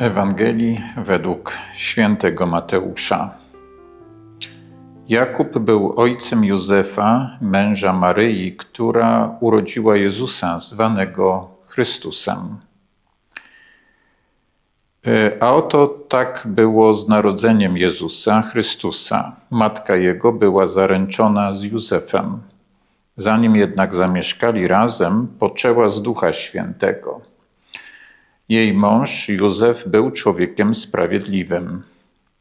Ewangelii według świętego Mateusza. Jakub był ojcem Józefa, męża Maryi, która urodziła Jezusa, zwanego Chrystusem. E, a oto tak było z narodzeniem Jezusa, Chrystusa. Matka jego była zaręczona z Józefem. Zanim jednak zamieszkali razem, poczęła z Ducha Świętego. Jej mąż Józef był człowiekiem sprawiedliwym.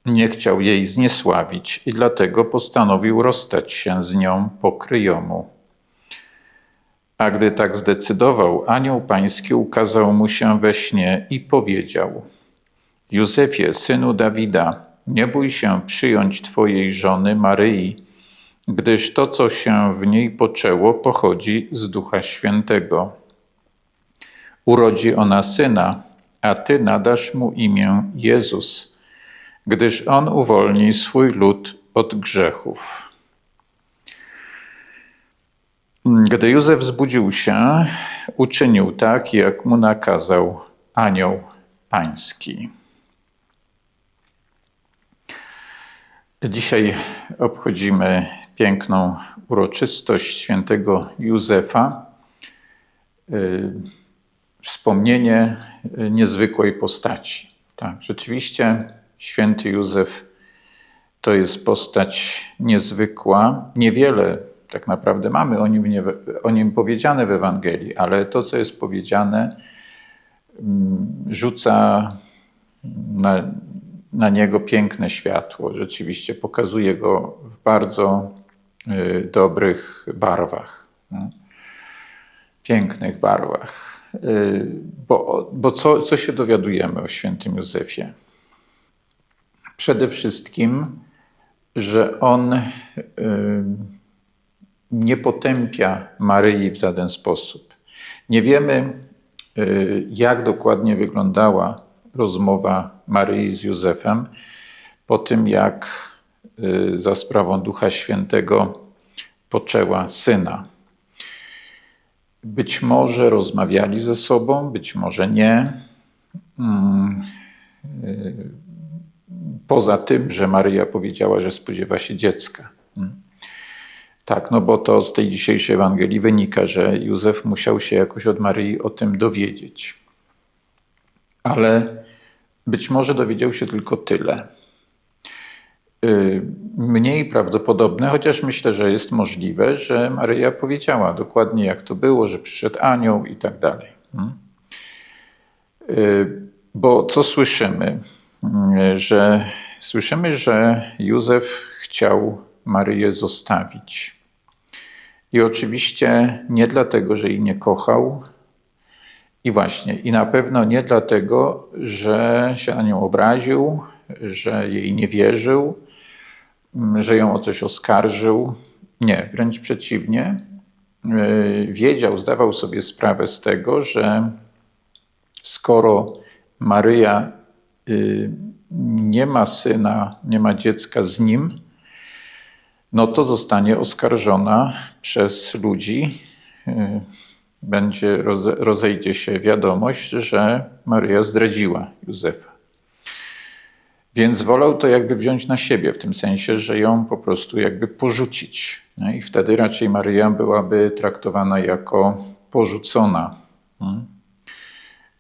Nie chciał jej zniesławić i dlatego postanowił rozstać się z nią po kryjomu. A gdy tak zdecydował, anioł pański ukazał mu się we śnie i powiedział: Józefie, synu Dawida, nie bój się przyjąć twojej żony Maryi, gdyż to, co się w niej poczęło, pochodzi z Ducha Świętego urodzi ona syna, a ty nadasz mu imię Jezus, gdyż on uwolni swój lud od grzechów. Gdy Józef zbudził się, uczynił tak, jak mu nakazał anioł pański. Dzisiaj obchodzimy piękną uroczystość świętego Józefa wspomnienie y, niezwykłej postaci. Tak, rzeczywiście święty Józef to jest postać niezwykła. Niewiele tak naprawdę mamy o nim, nie, o nim powiedziane w Ewangelii, ale to, co jest powiedziane, mm, rzuca na, na niego piękne światło. Rzeczywiście pokazuje go w bardzo y, dobrych barwach. Pięknych barwach. Y, bo, bo co, co się dowiadujemy o świętym Józefie? Przede wszystkim, że on y, nie potępia Maryi w żaden sposób. Nie wiemy, y, jak dokładnie wyglądała rozmowa Maryi z Józefem po tym, jak za sprawą Ducha Świętego poczęła syna. Być może rozmawiali ze sobą, być może nie. Mm, poza tym, że Maryja powiedziała, że spodziewa się dziecka. Mm. Tak, no bo to z tej dzisiejszej Ewangelii wynika, że Józef musiał się jakoś od Maryi o tym dowiedzieć. Ale być może dowiedział się tylko tyle Y, mniej prawdopodobne, chociaż myślę, że jest możliwe, że Maryja powiedziała dokładnie, jak to było, że przyszedł anioł i tak dalej. Hmm? Y, bo co słyszymy? Y, że słyszymy, że Józef chciał Maryję zostawić. I oczywiście nie dlatego, że jej nie kochał, i właśnie, i na pewno nie dlatego, że się na nią obraził, że jej nie wierzył, że ją o coś oskarżył. Nie, wręcz przeciwnie. E, wiedział, zdawał sobie sprawę z tego, że skoro Maryja y, nie ma syna, nie ma dziecka z nim, no to zostanie oskarżona przez ludzi. E, będzie, rozejdzie się wiadomość, że Maryja zdradziła Józefa. Więc wolał to jakby wziąć na siebie, w tym sensie, że ją po prostu jakby porzucić. I wtedy raczej Maryja byłaby traktowana jako porzucona hmm,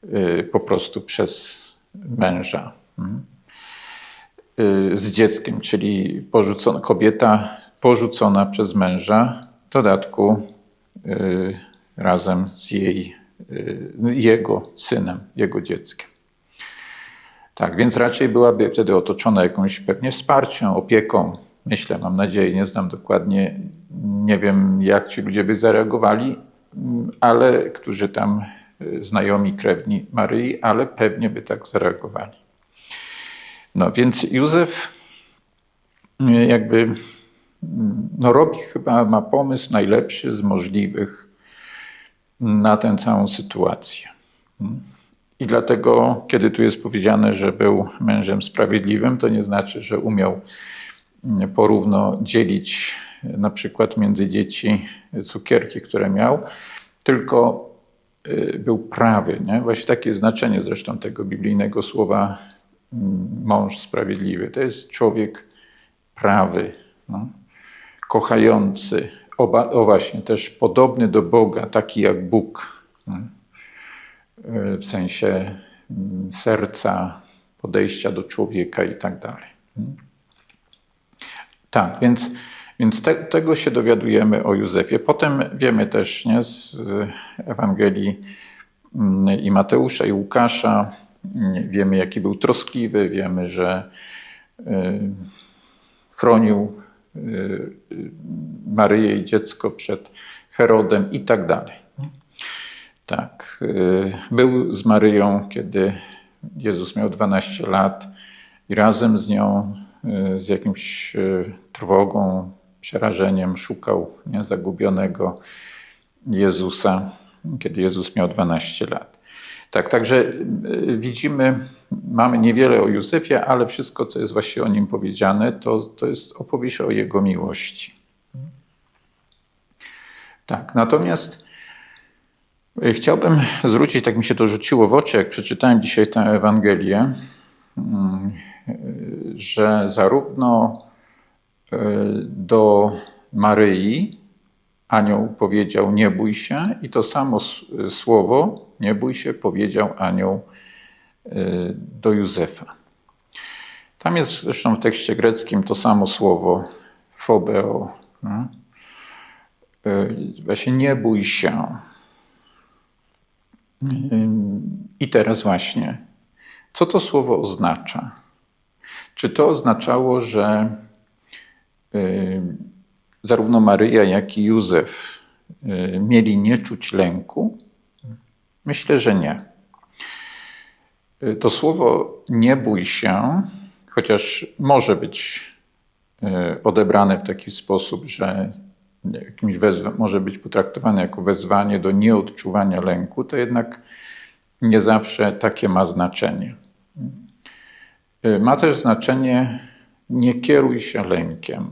y, po prostu przez męża hmm, y, z dzieckiem, czyli porzucona, kobieta porzucona przez męża, w dodatku y, razem z jej, jego synem, jego dzieckiem. Tak, więc raczej byłaby wtedy otoczona jakąś pewnie wsparciem, opieką. Myślę, mam nadzieję, nie znam dokładnie, nie wiem jak ci ludzie by zareagowali, ale którzy tam y, znajomi, krewni Maryi, ale pewnie by tak zareagowali. No więc Józef y, jakby no robi chyba, ma pomysł najlepszy z możliwych na tę całą sytuację. I dlatego, kiedy tu jest powiedziane, że był mężem sprawiedliwym, to nie znaczy, że umiał porówno dzielić na przykład między dzieci cukierki, które miał, tylko y, był prawy. Nie? Właśnie takie znaczenie zresztą tego biblijnego słowa mm, mąż sprawiedliwy. To jest człowiek prawy, no? kochający, Oba, o właśnie, też podobny do Boga, taki jak Bóg. No? Y, w sensie mm, serca, podejścia do człowieka i tak dalej. Tak, więc, więc te, tego się dowiadujemy o Józefie. Potem wiemy też nie, z Ewangelii mm, i Mateusza, i Łukasza, wiemy jaki był troskliwy, wiemy, że y, chronił y, Maryję i dziecko przed Herodem i tak dalej. Tak, y, był z Maryją, kiedy Jezus miał 12 lat i razem z nią z jakimś trwogą, przerażeniem szukał nie, zagubionego Jezusa, kiedy Jezus miał 12 lat. Tak, także y, widzimy, mamy niewiele o Józefie, ale wszystko, co jest właśnie o nim powiedziane, to, to jest opowieść o jego miłości. Tak, natomiast y, chciałbym zwrócić, tak mi się to rzuciło w oczy, jak przeczytałem dzisiaj tę Ewangelię, mm, że zarówno do Maryi anioł powiedział: Nie bój się, i to samo słowo, nie bój się, powiedział anioł y, do Józefa. Tam jest zresztą w tekście greckim to samo słowo, phobeo. No? Y, właśnie nie bój się. I teraz właśnie, co to słowo oznacza? Czy to oznaczało, że zarówno Maryja, jak i Józef y, mieli nie czuć lęku? Myślę, że nie. Y, to słowo nie bój się, chociaż może być y, odebrane w taki sposób, że jakimś wezwa- może być potraktowane jako wezwanie do nieodczuwania lęku, to jednak nie zawsze takie ma znaczenie. Ma też znaczenie nie kieruj się lękiem.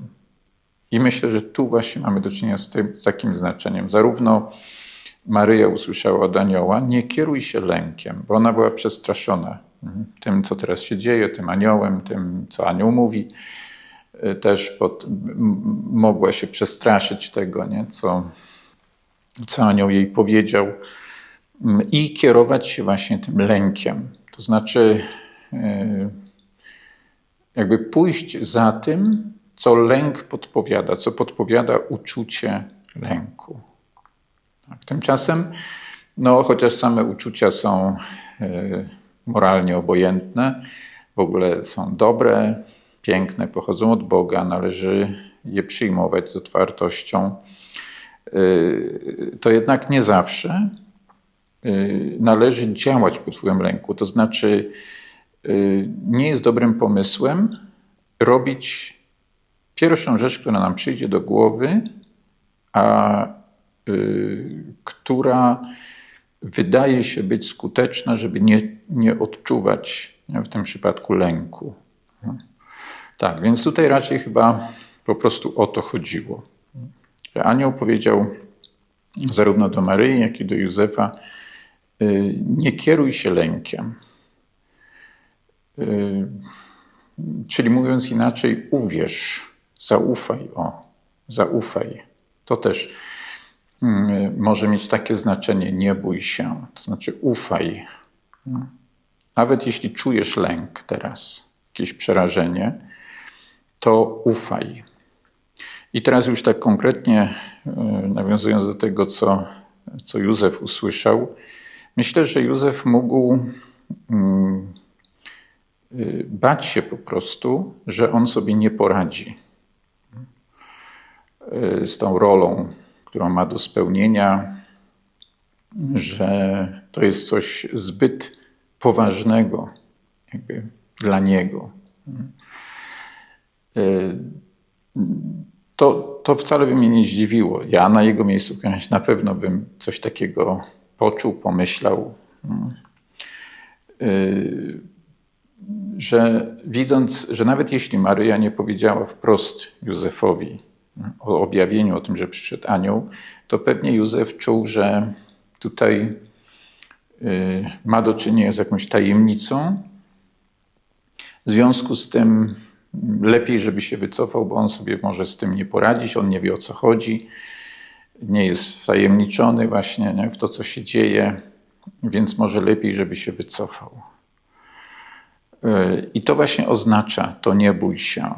I myślę, że tu właśnie mamy do czynienia z, tym, z takim znaczeniem. Zarówno Maryja usłyszała od anioła, nie kieruj się lękiem, bo ona była przestraszona tym, co teraz się dzieje, tym aniołem, tym, co anioł mówi. Y, też pod, mogła się przestraszyć tego, nie? Co, co anioł jej powiedział i kierować się właśnie tym lękiem. To znaczy, y, jakby pójść za tym, co lęk podpowiada, co podpowiada uczucie lęku. Tak, tymczasem, no, chociaż same uczucia są e, moralnie obojętne, w ogóle są dobre, piękne, pochodzą od Boga, należy je przyjmować z otwartością, e, to jednak nie zawsze e, należy działać pod wpływem lęku. To znaczy, nie jest dobrym pomysłem robić pierwszą rzecz, która nam przyjdzie do głowy, a y, która wydaje się być skuteczna, żeby nie, nie odczuwać w tym przypadku lęku. Tak, więc tutaj raczej chyba po prostu o to chodziło. Że anioł powiedział zarówno do Maryi, jak i do Józefa: y, Nie kieruj się lękiem. Y, czyli mówiąc inaczej, uwierz Zaufaj, o, zaufaj. To też mm, może mieć takie znaczenie, nie bój się, to znaczy ufaj. Nawet jeśli czujesz lęk teraz, jakieś przerażenie, to ufaj. I teraz już tak konkretnie, e, nawiązując do tego, co, co Józef usłyszał, myślę, że Józef mógł mm, y, bać się po prostu, że on sobie nie poradzi z tą rolą, którą ma do spełnienia, że to jest coś zbyt poważnego dla niego. To, to wcale by mnie nie zdziwiło. Ja na jego miejscu na pewno bym coś takiego poczuł, pomyślał. Że widząc, że nawet jeśli Maryja nie powiedziała wprost Józefowi, o objawieniu, o tym, że przyszedł anioł, to pewnie Józef czuł, że tutaj y, ma do czynienia z jakąś tajemnicą. W związku z tym lepiej, żeby się wycofał, bo on sobie może z tym nie poradzić, on nie wie o co chodzi, nie jest wtajemniczony właśnie nie, w to, co się dzieje, więc może lepiej, żeby się wycofał. Y, I to właśnie oznacza, to nie bój się,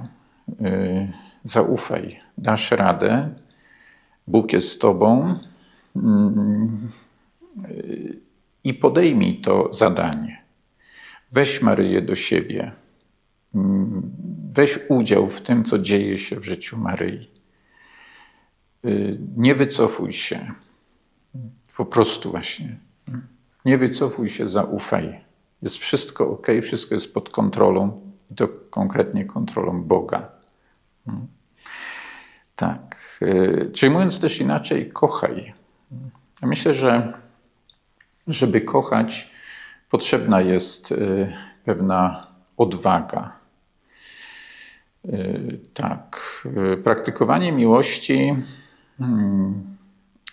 y, zaufaj, dasz radę, Bóg jest z tobą y, i podejmij to zadanie. Weź Maryję do siebie, weź udział w tym, co dzieje się w życiu Maryi. Nie wycofuj się, po prostu właśnie. Nie wycofuj się, zaufaj. Jest wszystko ok, wszystko jest pod kontrolą i to konkretnie kontrolą Boga. Tak. Czyli mówiąc też inaczej, kochaj. Ja myślę, że żeby kochać, potrzebna jest y, pewna odwaga. Y, tak. Y, praktykowanie miłości hmm,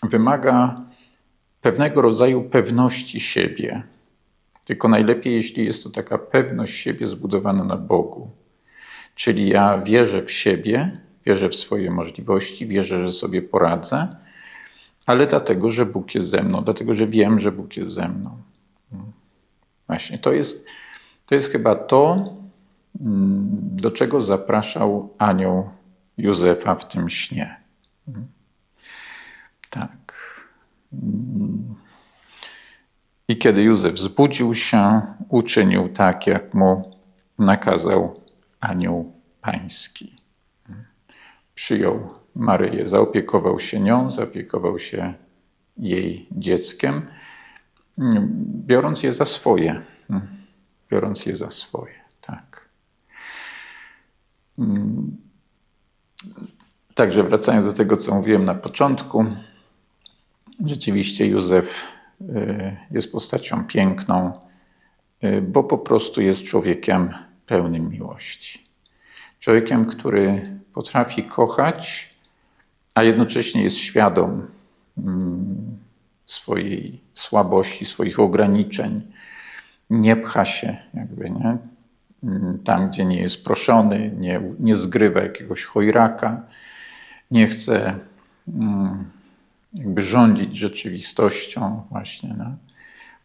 wymaga pewnego rodzaju pewności siebie. Tylko najlepiej, jeśli jest to taka pewność siebie zbudowana na Bogu. Czyli ja wierzę w siebie, wierzę w swoje możliwości, wierzę, że sobie poradzę, ale dlatego, że Bóg jest ze mną, dlatego, że wiem, że Bóg jest ze mną. Właśnie to jest, to jest chyba to, mm, do czego zapraszał anioł Józefa w tym śnie. Tak. I kiedy Józef zbudził się, uczynił tak, jak mu nakazał anioł pański. Przyjął Maryję, zaopiekował się nią, zaopiekował się jej dzieckiem, biorąc je za swoje. Biorąc je za swoje, tak. Także wracając do tego, co mówiłem na początku, rzeczywiście Józef y, jest postacią piękną, y, bo po prostu jest człowiekiem pełnym miłości. Człowiekiem, który potrafi kochać, a jednocześnie jest świadom mm, swojej słabości, swoich ograniczeń. Nie pcha się, jakby, nie? Mm, tam, gdzie nie jest proszony, nie, nie zgrywa jakiegoś chojraka, nie chce mm, jakby rządzić rzeczywistością, właśnie. No?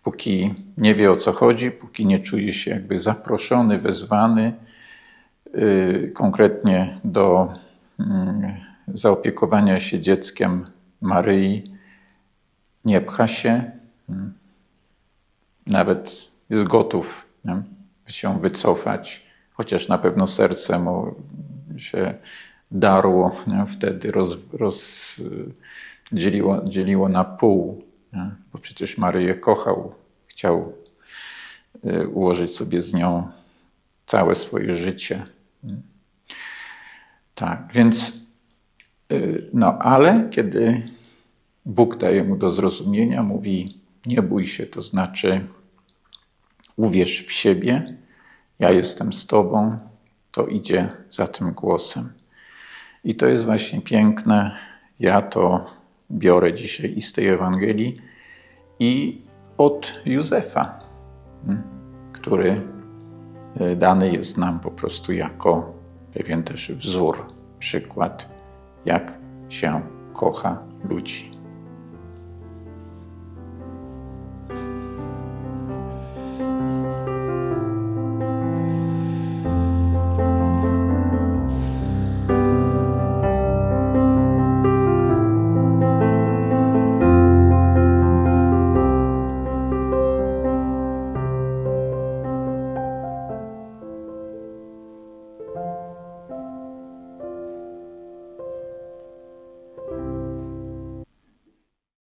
Póki nie wie o co chodzi, póki nie czuje się jakby zaproszony, wezwany yy, konkretnie do yy, zaopiekowania się dzieckiem Maryi, nie pcha się, yy, nawet jest gotów nie? Się wycofać, chociaż na pewno serce mu się darło nie? wtedy, roz, roz, dzieliło, dzieliło na pół, nie? bo przecież Maryję kochał, chciał y, ułożyć sobie z nią całe swoje życie. Tak, więc y, no, ale kiedy Bóg daje mu do zrozumienia, mówi: Nie bój się, to znaczy uwierz w siebie, ja jestem z Tobą, to idzie za tym głosem. I to jest właśnie piękne. Ja to biorę dzisiaj i z tej Ewangelii, i od Józefa, hmm, który e, dany jest nam po prostu jako pewien też wzór, przykład, jak się kocha ludzi.